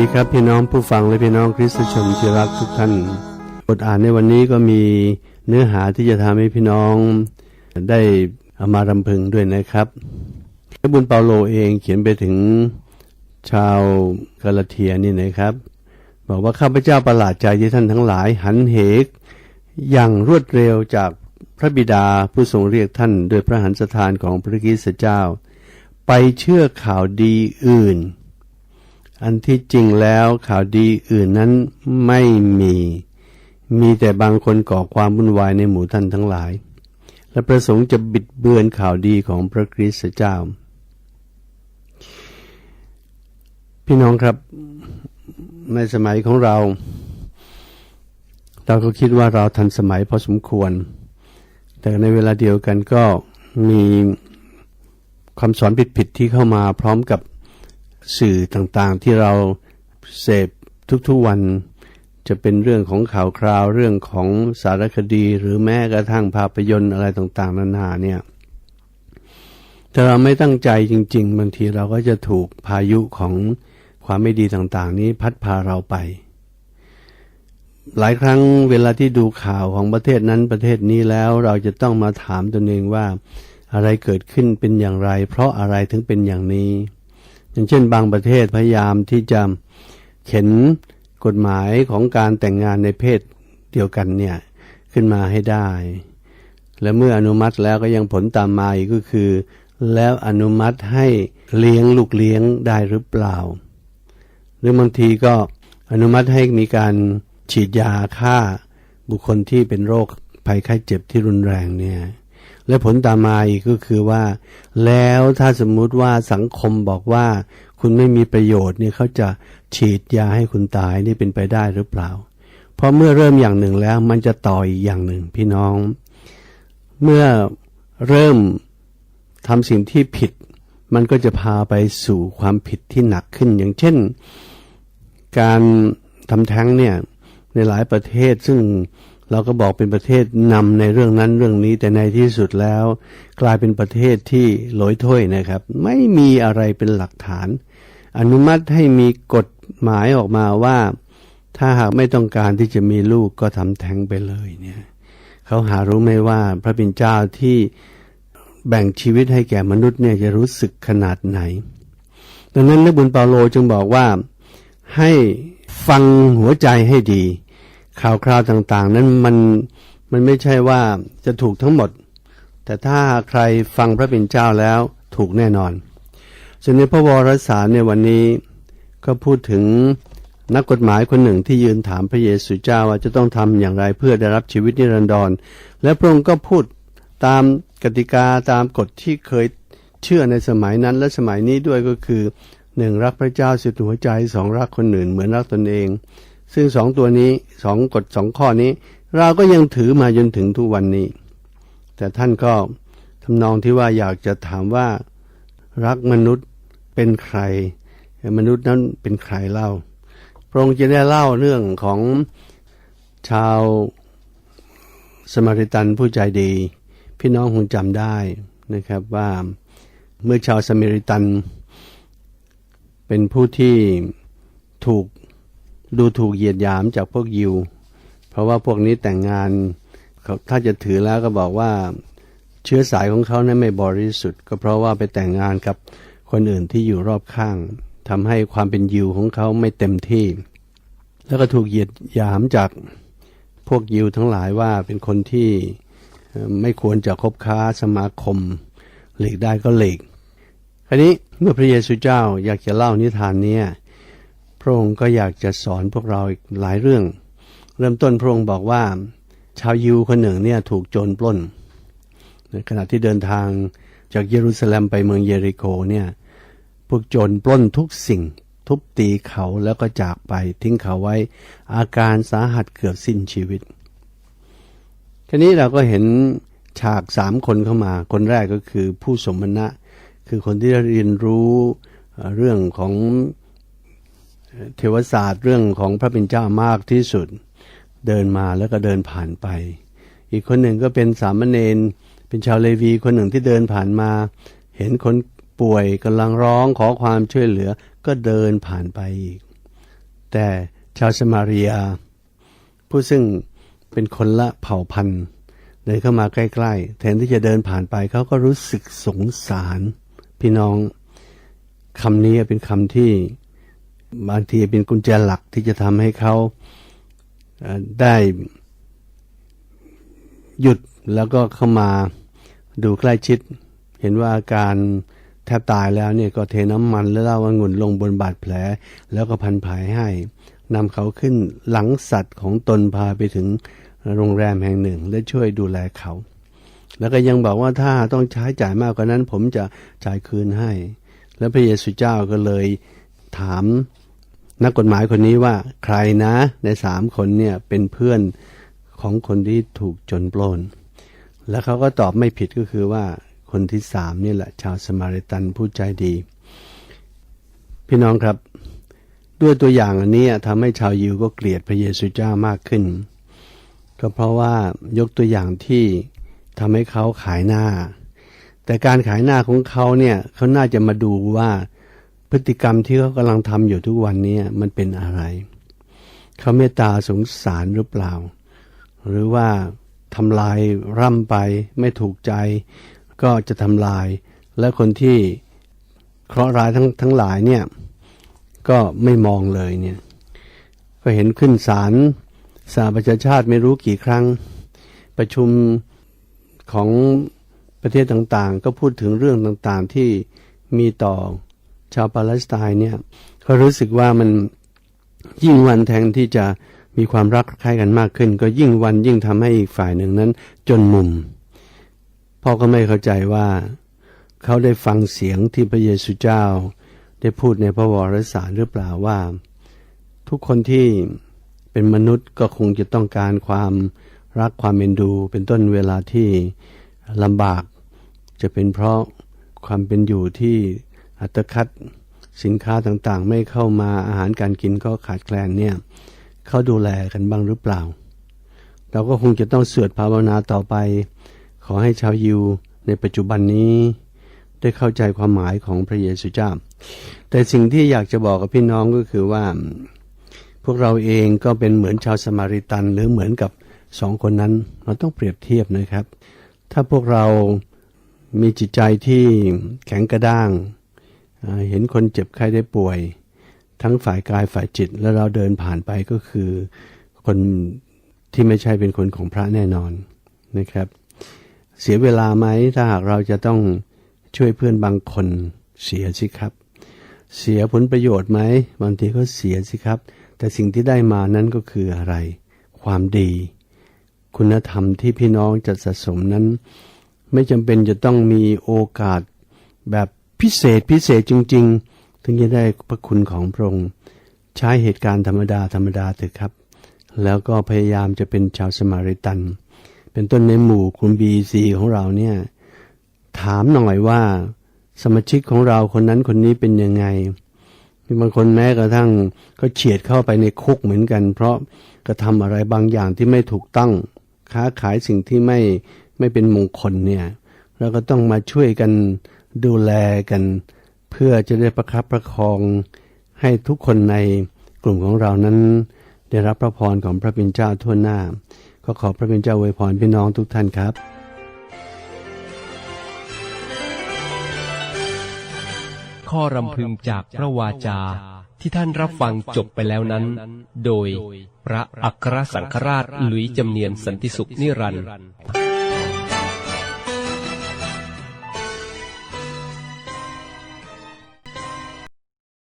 ดีครับพี่น้องผู้ฟังและพี่น้องคริสตชนที่รักทุกท่าน บทอ่านในวันนี้ก็มีเนื้อหาที่จะทำให้พี่น้องได้เอามารำพึงด้วยนะครับพระบุญเปาโลเองเขียนไปถึงชาวกาลาเทียนี่นะครับ บอกว่าข้าพเจ้าประหลาดใจที่ท่านทั้งหลาย หันเหก อย่างรวดเร็วจากพระบิดาผู้ทรงเรียกท่านโดยพระหันสถานของพระคริสเจ้า ไปเชื่อข่าวดีอื่น อันที่จริงแล้วข่าวดีอื่นนั้นไม่มี มีแต่บางคนก่อความวุ่นวายในหมู่ท่านทั้งหลาย และประสงค์จะบิดเบือนข่าวดีของพระคริสต์เจ้า พี่น้องครับในสมัยของเรา เราก็คิดว่าเราทันสมัยพอสมควร แต่ในเวลาเดียวกันก็มีคำสอนผิดๆที่เข้ามาพร้อมกับ สื่อต่างๆที่เราเสพทุกๆวัน จะเป็นเรื่องของข่าวคราวเรื่องของสารคดีหรือแม้กระทั่งภาพยนตร์อะไรต่างๆนานาเนี่ยถ้าเราไม่ตั้งใจจริง ๆ บางทีเราก็จะถูกพายุของความไม่ดีต่างๆ นี้พัดพาเราไป หลายครั้งเวลาที่ดูข่าวของประเทศนั้นประเทศนี้แล้วเราจะต้องมาถามตนเองว่า อะไรเกิดขึ้นเป็นอย่างไร เพราะอะไรถึงเป็นอย่างนี้ อย่างเช่นบางประเทศพยายามที่จะเข็นกฎหมายของการแต่งงานในเพศเดียวกันเนี่ยขึ้นมาให้ได้ และเมื่ออนุมัติแล้วก็ยังผลตามมาอีกก็คือ แล้วอนุมัติให้เลี้ยงลูกเลี้ยงได้หรือเปล่า หรือบางทีก็อนุมัติให้มีการฉีดยาฆ่าบุคคลที่เป็นโรคภัยไข้เจ็บที่รุนแรงเนี่ย และผลตามมาอีกก็คือว่า แล้วถ้าสมมุติว่าสังคมบอกว่า คุณไม่มีประโยชน์เนี่ยเขาจะฉีดยาให้คุณตายนี่เป็นไปได้หรือเปล่า เพราะเมื่อเริ่มอย่างหนึ่งแล้วมันจะต่ออีกอย่างหนึ่งพี่น้อง เมื่อเริ่มทำสิ่งที่ผิด มันก็จะพาไปสู่ความผิดที่หนักขึ้น อย่างเช่น การทำแท้งเนี่ยในหลายประเทศซึ่ง เราก็บอกเป็นประเทศนำในเรื่องนั้นเรื่องนี้แต่ในที่สุดแล้ว กลายเป็นประเทศที่ลอยถ้วยนะครับ ไม่มีอะไรเป็นหลักฐาน อนุมัติให้มีกฎหมายออกมาว่า ถ้าหากไม่ต้องการที่จะมีลูกก็ทำแท้งไปเลยเนี่ยเขาหารู้ไหมว่าพระบิดเจ้าที่แบ่งชีวิตให้แก่มนุษย์เนี่ยจะรู้สึกขนาดไหน ดังนั้นนักบุญเปาโลจึงบอกว่าให้ฟังหัวใจให้ดี ข่าวคราวต่างๆ นั้นมันมันไม่ใช่ว่าจะถูกทั้งหมด แต่ถ้าใครฟังพระเป็นเจ้าแล้วถูกแน่นอนส่วนในพระวรสารในวันนี้ก็พูดถึงนักกฎหมายคนหนึ่งที่ยืนถามพระเยซูเจ้าว่าจะต้องทำอย่างไรเพื่อได้รับชีวิตนิรันดร และพระองค์ก็พูดตามกติกาตามกฎที่เคยเชื่อในสมัยนั้นและสมัยนี้ด้วยก็คือหนึ่งรักพระเจ้าสุดหัวใจสองรักคนอื่นเหมือนรักตนเอง ซึ่งสองตัวนี้สองกฎสองข้อนี้ เราก็ยังถือมาจนถึงทุกวันนี้ แต่ท่านก็ทำนองที่ว่าอยากจะถามว่ารักมนุษย์เป็นใคร มนุษย์นั้นเป็นใครเล่า พระองค์จะได้เล่าเรื่องของชาวสมาริตันผู้ใจดี พี่น้องคงจำได้นะครับว่าเมื่อชาวสมาริตัน เป็นผู้ที่ถูก ดูถูกเหยียดหยามจากพวกยิว เพราะว่าพวกนี้แต่งงานเขาถ้าจะถือแล้วก็บอกว่าเชื้อสายของเขานั้นไม่บริสุทธิ์ ก็เพราะว่าไปแต่งงานกับคนอื่นที่อยู่รอบข้างทำให้ความเป็นยิวของเขาไม่เต็มที่ แล้วก็ถูกเหยียดหยามจากพวกยิวทั้งหลายว่าเป็นคนที่ไม่ควรจะคบค้าสมาคม หลีกได้ก็หลีกคราวนี้เมื่อพระเยซูเจ้าอยากจะเล่านิทานเนี้ ระองค์ก็อยากจะสอนพวกเราอีกหลายเรื่อง เริ่มต้นพระองค์บอกว่า ชาวยิวคนหนึ่งเนี่ยถูกโจรปล้นในขณะที่เดินทางจากเยรูซาเล็มไปเมืองเยริโคเนี่ยพวกโจรปล้นทุกสิ่ง ทุบตีเขาแล้วก็จากไปทิ้งเขาไว้ อาการสาหัสเกือบสิ้นชีวิตทีนี้เราก็เห็นฉากสามคนเข้ามา คนแรกก็คือผู้สมณะ คือคนที่เรียนรู้เรื่องของ เทวศาสตร์เรื่องของพระเป็นเจ้ามากที่สุด เดินมาแล้วก็เดินผ่านไป อีกคนหนึ่งก็เป็นสามเณรเป็นชาวเลวีคนหนึ่งที่เดินผ่านมา เห็นคนป่วยกำลังร้องขอความช่วยเหลือก็เดินผ่านไปอีก แต่ชาวสมาเรีย ผู้ซึ่งเป็นคนละเผ่าพันธุ์เดินเข้ามาใกล้ๆ แทนที่จะเดินผ่านไปเขาก็รู้สึกสงสาร พี่น้องคำนี้เป็นคำที่ บางทีเป็นกุญแจหลักที่จะทำให้เขาได้หยุดแล้วก็เข้ามาดูใกล้ชิด เห็นว่าอาการแทบตายแล้วเนี่ยก็เทน้ำมันและเล้าองุ่นลงบนบาดแผล แล้วก็พันผายให้นำเขาขึ้นหลังสัตว์ของตนพาไปถึงโรงแรมแห่งหนึ่ง และช่วยดูแลเขา แล้วก็ยังบอกว่าถ้าต้องใช้จ่ายมากกว่านั้น ผมจะจ่ายคืนให้ แล้วพระเยซูเจ้าก็เลยถาม นักกฎหมายคนนี้ว่าใครนะในสามคนเนี่ยเป็นเพื่อนของคนที่ถูกโจนปล้น แล้วเขาก็ตอบไม่ผิดก็คือว่าคนที่สามนี่แหละ ชาวสมาริตันผู้ใจดี พี่น้องครับ ด้วยตัวอย่างอันนี้ทำให้ชาวยิวก็เกลียดพระเยซูเจ้ามากขึ้น ก็เพราะว่ายกตัวอย่างที่ทำให้เขาขายหน้า แต่การขายหน้าของเขาเนี่ยเขาน่าจะมาดูว่า พฤติกรรมที่เขากำลังทำอยู่ทุกวันนี้มันเป็นอะไร เขาเมตตาสงสารหรือเปล่า หรือว่าทำลายร่ำไปไม่ถูกใจ ก็จะทำลาย และคนที่เคราะห์ร้ายทั้งทั้งหลายเนี่ยก็ไม่มองเลยเนี่ยก็เห็นขึ้นศาลสาประชาชาติไม่รู้กี่ครั้ง ประชุมของประเทศต่างๆ ก็พูดถึงเรื่องต่างๆที่มีต่อ ชาวปาเลสไตน์เนี่ยก็รู้สึกว่ามันยิ่งวันแทนที่จะมีความรักใคร่กันมากขึ้น ก็ยิ่งวันยิ่งทำให้อีกฝ่ายหนึ่งนั้น จนมุม พ่อก็ไม่เข้าใจว่าเขาได้ฟังเสียงที่พระเยซูเจ้า ได้พูดในพระวรสารหรือเปล่าว่า ทุกคนที่เป็นมนุษย์ก็คงจะต้องการความรักความเอ็นดู เป็นต้นเวลาที่ลำบาก จะเป็นเพราะความเป็นอยู่ที่ อัตคัดสินค้าต่างๆ ไม่เข้ามาอาหารการกินก็ขาดแคลนเนี่ยเขาดูแลกันบ้างหรือเปล่า เราก็คงจะต้องเสวดภาวนาต่อไป ขอให้ชาวยิวในปัจจุบันนี้ ได้เข้าใจความหมายของพระเยซูเจ้า แต่สิ่งที่อยากจะบอกกับพี่น้องก็คือว่า พวกเราเองก็เป็นเหมือนชาวสมาริตัน หรือเหมือนกับสองคนนั้นเราต้องเปรียบเทียบนะครับ ถ้าพวกเรามีจิตใจที่แข็งกระด้าง เห็นคนเจ็บไข้ได้ป่วย ทั้งฝ่ายกายฝ่ายจิต แล้วเราเดินผ่านไปก็คือคนที่ไม่ใช่เป็นคนของพระแน่นอนนะครับ เสียเวลาไหมถ้าหากเราจะต้องช่วยเพื่อนบางคนเสียสิครับ เสียผลประโยชน์ไหมบางทีก็เสียสิครับ แต่สิ่งที่ได้มานั้นก็คืออะไร ความดี คุณธรรมที่พี่น้องจะสะสมนั้น ไม่จำเป็นจะต้องมีโอกาสแบบ พิเศษพิเศษจริง ๆ ถึงจะได้พระคุณของพระองค์ใช้เหตุการณ์ธรรมดาธรรมดาเถอะครับ แล้วก็พยายามจะเป็นชาวสมาริตัน เป็นต้นในหมู่คุณบีซีของเราเนี่ยถามหน่อยว่าสมาชิกของเราคนนั้นคนนี้เป็นยังไงมีบางคนแม้กระทั่งก็เฉียดเข้าไปในคุกเหมือนกัน เพราะกระทำอะไรบางอย่างที่ไม่ถูกต้อง ค้าขายสิ่งที่ไม่ไม่เป็นมงคลเนี่ยเราก็ต้องมาช่วยกัน ดูแลกัน เพื่อจะได้ประคับประคองให้ทุกคนในกลุ่มของเรานั้น ได้รับพระพรของพระเป็นเจ้าทั่วหน้า ก็ขอพระเป็นเจ้าอวยพรพี่น้องทุกท่านครับข้อรำพึงจากพระวาจาที่ท่านรับฟังจบไปแล้วนั้น โดยพระอัครสังฆราชหลุยจำเนียนสันติสุขนิรันดร์